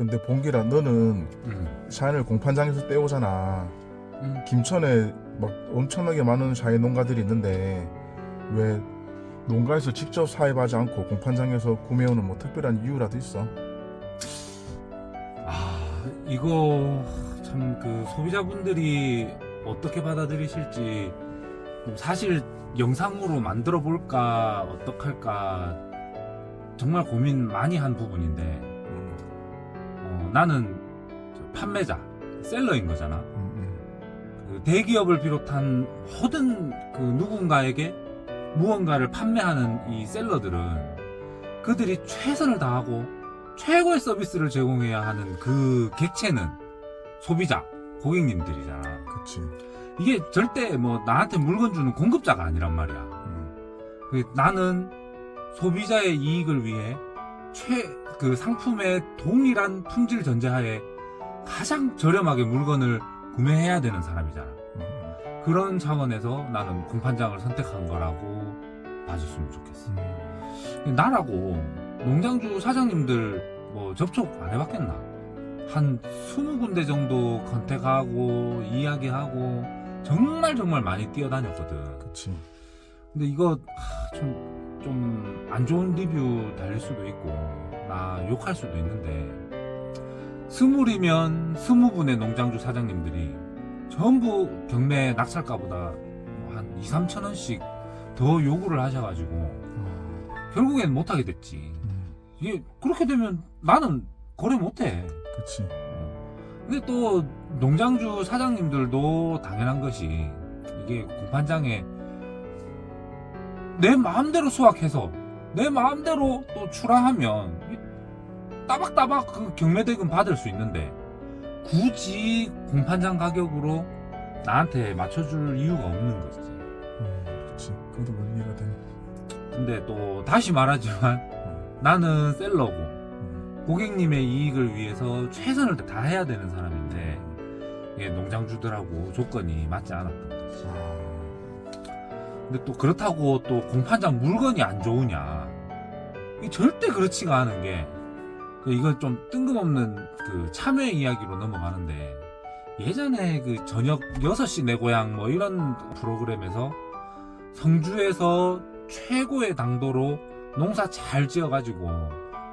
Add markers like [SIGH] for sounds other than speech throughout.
근데 봉기라 너는 음. 샤인을 공판장에서 떼오잖아. 음. 김천에 막 엄청나게 많은 샤인 농가들이 있는데 왜 농가에서 직접 사입하지 않고 공판장에서 구매하는 뭐 특별한 이유라도 있어? 아 이거 참 그 소비자분들이 어떻게 받아들이실지 사실 영상으로 만들어 볼까 어떡할까 정말 고민 많이 한 부분인데 나는 저 판매자 셀러인 거잖아 음, 그 대기업을 비롯한 모든 그 누군가에게 무언가를 판매하는 이 셀러들은 그들이 최선을 다하고 최고의 서비스를 제공해야 하는 그 객체는 소비자, 고객님들이잖아. 음, 그치. 이게 절대 뭐 나한테 물건 주는 공급자가 아니란 말이야. 음, 그 나는 소비자의 이익을 위해 최 그 상품의 동일한 품질 전제하에 가장 저렴하게 물건을 구매해야 되는 사람이잖아. 음, 그런 차원에서 나는 공판장을 선택한 거라고 봐줬으면 좋겠어. 음. 나라고 농장주 사장님들 뭐 접촉 안 해봤겠나? 한 20군데 정도 컨택하고 이야기하고 정말 정말 많이 뛰어다녔거든. 그치. 근데 이거 좀좀안 좋은 리뷰 달릴 수도 있고 나 욕할 수도 있는데 스물이면 스무 분의 농장주 사장님들이 전부 경매 낙찰가보다 뭐한 2, 3천 원씩 더 요구를 하셔가지고 아, 결국엔 못하게 됐지. 음, 이게 그렇게 되면 나는 거래 못해. 그치. 근데 또 농장주 사장님들도 당연한 것이 이게 공판장에 내 마음대로 수확해서 내 마음대로 또 출하하면 이 따박따박 그 경매대금 받을 수 있는데 굳이 공판장 가격으로 나한테 맞춰줄 이유가 없는 거지. 음, 그치. 그것도 뭐 이해가 되네. 근데 또 다시 말하지만 음, 나는 셀러고 음, 고객님의 이익을 위해서 최선을 다해야 되는 사람인데 농장주들하고 조건이 맞지 않았던 거지. 아, 근데 또 그렇다고 또 공판장 물건이 안 좋으냐? 이 절대 그렇지가 않은 게 이건 좀 뜬금없는 그 참여 이야기로 넘어가는데 예전에 그 저녁 6시 내 고향 뭐 이런 프로그램에서 성주에서 최고의 당도로 농사 잘 지어가지고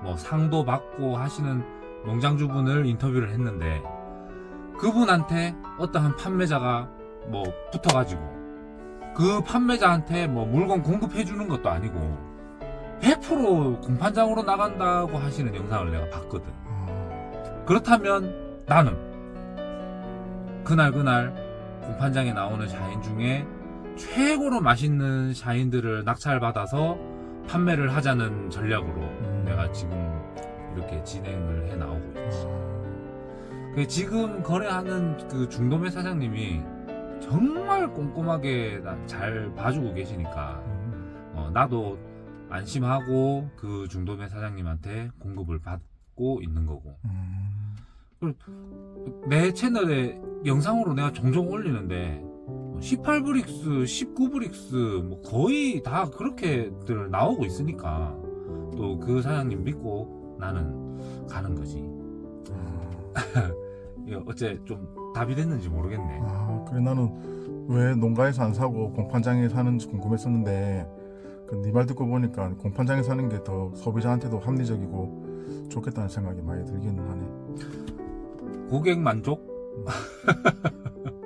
뭐 상도 받고 하시는 농장주분을 인터뷰를 했는데 그분한테 어떠한 판매자가 뭐 붙어가지고 그 판매자한테 뭐 물건 공급해 주는 것도 아니고 100% 공판장으로 나간다고 하시는 영상을 내가 봤거든. 아, 그렇다면 나는 그날 그날 공판장에 나오는 샤인 중에 최고로 맛있는 샤인들을 낙찰 받아서 판매를 하자는 전략으로 음. 내가 지금 이렇게 진행을 해 나오고 있지. 아, 그 지금 거래하는 그 중도매 사장님이 정말 꼼꼼하게 나잘 봐주고 계시니까 음, 어, 나도 안심하고 그 중도매 사장님한테 공급을 받고 있는 거고 음, 내 채널에 영상으로 내가 종종 올리는데 18브릭스, 19브릭스 뭐 거의 다 그렇게들 나오고 있으니까 또 그 사장님 믿고 나는 가는 거지. 아. [LAUGHS] 이거 어째 좀 답이 됐는지 모르겠네. 아, 그래 나는 왜 농가에서 안 사고 공판장에 사는지 궁금했었는데 그 네말 듣고 보니까 공판장에 사는 게 더 소비자한테도 합리적이고 좋겠다는 생각이 많이 들기는 하네. 고객 만족? [LAUGHS]